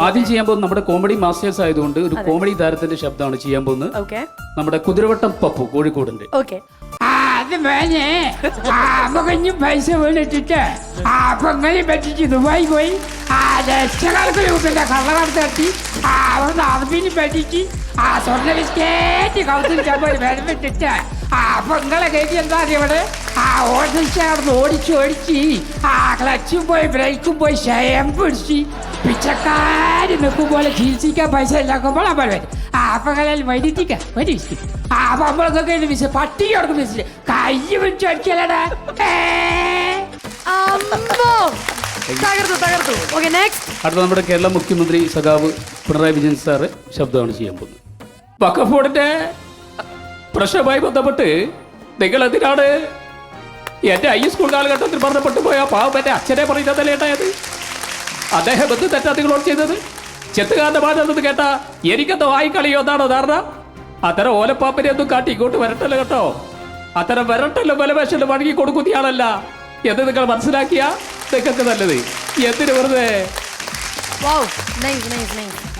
ആദ്യം ചെയ്യാൻ പോകുന്നത് നമ്മുടെ കോമഡി മാസ്റ്റേഴ്സ് ആയതുകൊണ്ട് ഒരു കോമഡി താരത്തിന്റെ ശബ്ദമാണ് ചെയ്യാൻ പോകുന്നത്. ഓക്കെ. നമ്മുടെ കുതിരവട്ടം പപ്പു കോഴിക്കോടിന്റെ. ഓക്കെ. അത് വേണേ പൈസ വീണിട്ടിട്ട്. ആ അപ്പൊ ഇങ്ങനെ പറ്റിച്ച് ദുബായി പോയി. ആ രൂപയുടെ കള്ളക്കടത്ത് ആ അവിടുന്ന് അറബിന് പറ്റിച്ച് ആ സ്വർണ ബിസ്കേറ്റ് കൗത്തിരിച്ചപ്പോ ഒരു വിലമിട്ടിട്ട് ആ അപ്പൊ നിങ്ങളെ കയറ്റി എന്താ ഇവിടെ? ആ ഓട്ടോറിക്ഷ അവിടെ ഓടിച്ച് ഓടിച്ച് ആ ക്ലച്ചും പോയി ബ്രേക്കും പോയി ഷയം പിടിച്ച് പിച്ചക്കാര് നിൽക്കും പോലെ ചികിത്സിക്കാൻ പൈസ ഇല്ലാക്കുമ്പോൾ നമ്മൾ വരും ആ അപ്പൊ കളയിൽ വൈദ്യുതിക്ക വരി ആ അപ്പൊ നമ്മളൊക്കെ മിസ് പട്ടി കൊടുക്കും മിസ് കൈ വെച്ച് അടിക്കലടാ. അമ്പോ. തകർത്തു തകർത്തു. ഓക്കെ നെക്സ്റ്റ് അടുത്ത നമ്മുടെ കേരള മുഖ്യമന്ത്രി സഖാവ് പിണറായി വിജയൻ സാറ് ശബ്ദമാണ് ചെയ്യാൻ പോകുന്നത്. വക്കഫോർഡിന്റെ പ്രശ്നവുമായി ബന്ധപ്പെട്ട് നിങ്ങൾ എന്തിനാണ് എന്റെ ഐ സ്കൂൾ കാലഘട്ടത്തിൽ മരണപ്പെട്ടു പോയ പാവം എന്റെ അച്ഛനെ പറയുന്നതല്ലേ ഏട്ടായത് അദ്ദേഹം എന്ത് തെറ്റാ നിങ്ങളോട് ചെയ്തത്? ചെത്തുകാരന്റെ മാറ്റെന്ന് കേട്ട എനിക്കെന്തോ വായിക്കളിയോ എന്നാണോ ധാരണ? അത്തരം ഓലപ്പാപ്പിനെ ഒന്നും കാട്ടി ഇങ്ങോട്ട് വരട്ടല്ലോ കേട്ടോ. അത്തരം വരട്ടല്ലോ ബലവേഷല്ലോ വഴങ്ങി കൊടുക്കുന്നയാളല്ല എന്ന് നിങ്ങൾ മനസ്സിലാക്കിയ? നിങ്ങൾക്ക് നല്ലത്. എന്തിനു വെറുതെ? Wow, nice, nice, nice.